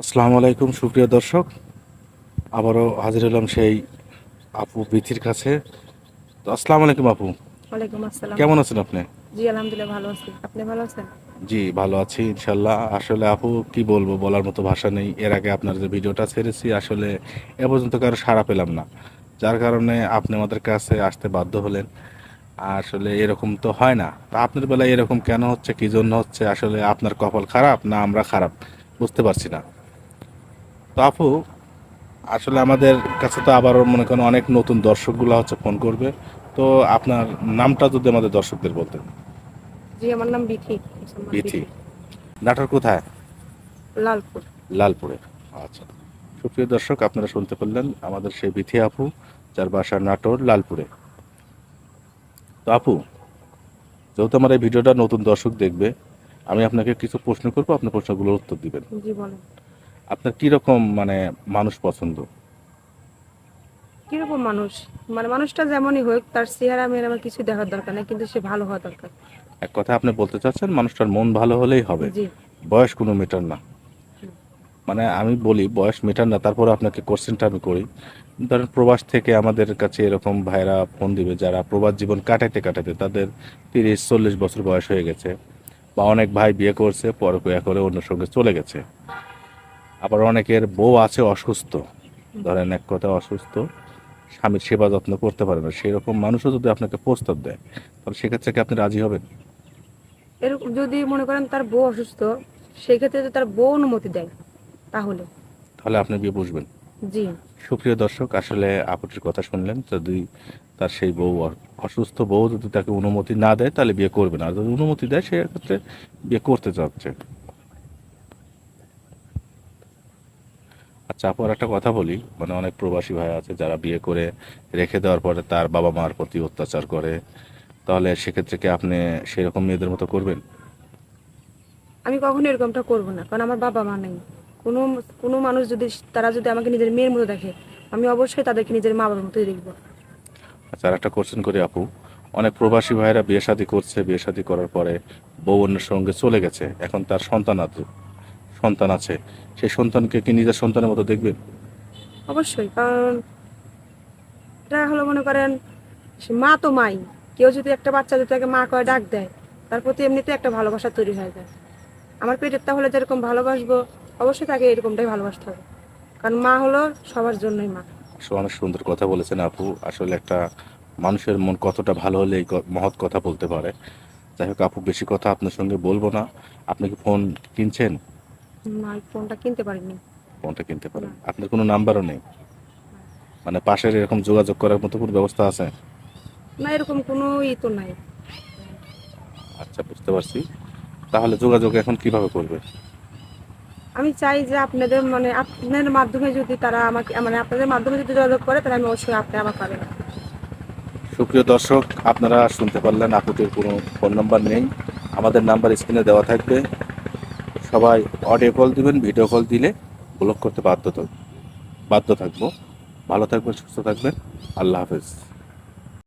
আসসালামু আলাইকুম সুপ্রিয় দর্শক। আবারও হাজির হলাম সেই আপু বিথির কাছে। তো আসসালামু আলাইকুম আপু। ওয়ালাইকুম আসসালাম। কেমন আছেন আপনি? জি আলহামদুলিল্লাহ ভালো আছি। আপনি ভালো আছেন? জি ভালো আছি ইনশাল্লাহ আসলে আপু কি বলব বলার মতো ভাষা নেই। এর আগে আপনার যে ভিডিওটা ছেড়েছি আসলে এ পর্যন্ত কারও সাড়া পেলাম না। যার কারণে আপনি আমাদের কাছে আসতে বাধ্য হলেন। আসলে এরকম তো হয় না। তা আপনার বেলায় এরকম কেন হচ্ছে কি জন্য হচ্ছে আসলে আপনার কপাল খারাপ না আমরা খারাপ? বুঝতে পারছি না। তো আপু আসলে আমাদের কাছে তো আবার মনে করেন অনেক নতুন দর্শকগুলো হচ্ছে ফোন করবে। তো আপনার নামটা যদি আমাদের দর্শকদের বলতেন। জি আমার নাম বিথি। বিথি। নাটোর কোথায়? লালপুর। লালপুরে। আচ্ছা। সুপ্রিয় দর্শক আপনারা শুনতে পারলেন আমাদের সেই বিথি আপু যার বাসা নাটোর লালপুরে। তো আপু যেহেতু আমার এই ভিডিওটা নতুন দর্শক দেখবে আমি আপনাকে কিছু প্রশ্ন করব আপনার প্রশ্নগুলোর উত্তর দিবেন। জি বলেন। আপনার কীরকম মানে মানুষ পছন্দ? কীরকম মানুষ? মানে মানুষটা যেমনই হোক তার চেহারা মেয়ের আমার কিছু দেখার দরকার নেই কিন্তু সে ভালো হওয়া দরকার। এক কথা আপনি বলতে চাচ্ছেন মানুষটার মন ভালো হলেই হবে। জি। বয়স কোনো মেটার না। মানে আমি বলি বয়স মেটার না তারপর আপনাকে কোশ্চেনটা আমি করি। ধরেন প্রবাস থেকে আমাদের কাছে এরকম ভাইরা ফোন দিবে যারা প্রবাস জীবন কাটাতে কাটাতে তাদের তিরিশ চল্লিশ বছর বয়স হয়ে গেছে বা অনেক ভাই বিয়ে করছে পর বিয়ে করে অন্য সঙ্গে চলে গেছে। আবার অনেকের বউ আছে অসুস্থ। ধরেন এক কথা অসুস্থ স্বামীর সেবা যত্ন করতে পারে না। সেই রকম মানুষও যদি আপনাকে প্রস্তাব দেয় তাহলে সেক্ষেত্রে কি আপনি রাজি হবেন? এরকম যদি মনে করেন তার বউ অসুস্থ সেক্ষেত্রে যদি তার বউ অনুমতি দেয় তাহলে। তাহলে আপনি বিয়ে বুঝবেন। জি। সুপ্রিয় দর্শক আসলে আপুটির কথা শুনলেন যদি তার সেই বউ অসুস্থ বউ যদি তাকে অনুমতি না দেয় তাহলে বিয়ে করবে না। আর যদি অনুমতি দেয় সেক্ষেত্রে বিয়ে করতে চাচ্ছে আচ্ছা আপু একটা কথা বলি। মানে অনেক প্রবাসী ভাই আছে যারা বিয়ে করে রেখে দেওয়ার পরে তার বাবা মার প্রতি অত্যাচার করে। তাহলে সেক্ষেত্রে কি আপনি সেরকম মেয়েদের মতো করবেন? আমি কখনো এরকমটা করব না কারণ আমার বাবা মা নেই। কোনো কোনো মানুষ যদি তারা যদি আমাকে নিজের মেয়ের মতো দেখে আমি অবশ্যই তাদেরকে নিজের মা বাবার মতোই দেখব। আচ্ছা আর একটা কোশ্চেন করি আপু। অনেক প্রবাসী ভাইরা বিয়ে শাদী করছে বিয়ে শাদী করার পরে বউ অন্যের সঙ্গে চলে গেছে এখন তার সন্তান আছে সন্তান আছে সেই সন্তানকে কি নিজের সন্তানের মতো দেখবেন অবশ্যই কারণ এটা হলো মনে করেন সে মা তো মাই। কেউ যদি একটা বাচ্চা যদি তাকে মা করে ডাক দেয় তার প্রতি এমনিতে একটা ভালোবাসা তৈরি হয়ে যায়। আমার পেটের তাহলে যেরকম ভালোবাসবো অবশ্যই তাকে এরকমটাই ভালোবাসতে হবে। কারণ মা হলো সবার জন্যই মা। আসলে অনেক সুন্দর কথা বলেছেন আপু। আসলে একটা মানুষের মন কতটা ভালো হলে এই মহৎ কথা বলতে পারে। যাই হোক আপু বেশি কথা আপনার সঙ্গে বলব না। আপনি কি ফোন কিনছেন? এই ফোনটা কিনতে পারিনি। ফোনটা কিনতে পারেন। আপনার কোনো নাম্বারও নেই? মানে পাশের এরকম যোগাযোগ করার মতো কোনো ব্যবস্থা আছে? না এরকম কোনো ই তো নাই। আচ্ছা বুঝতে পারছি। তাহলে যোগাযোগ এখন কীভাবে করবে? আমি চাই যে আপনাদের মানে আপনার মাধ্যমে যদি তারা আমাকে মানে আপনাদের মাধ্যমে যদি যোগাযোগ করে তাহলে আমি অবশ্যই আপনি আমার পাবেন সুপ্রিয় দর্শক আপনারা শুনতে পারলেন আপুটির কোনো ফোন নাম্বার নেই। আমাদের নাম্বার স্ক্রিনে দেওয়া থাকবে। সবাই অডিও কল দিবেন ভিডিও কল দিলে ব্লক করতে বাধ্য বাধ্য থাকব। ভালো থাকবেন, সুস্থ থাকবেন। আল্লাহ হাফেজ।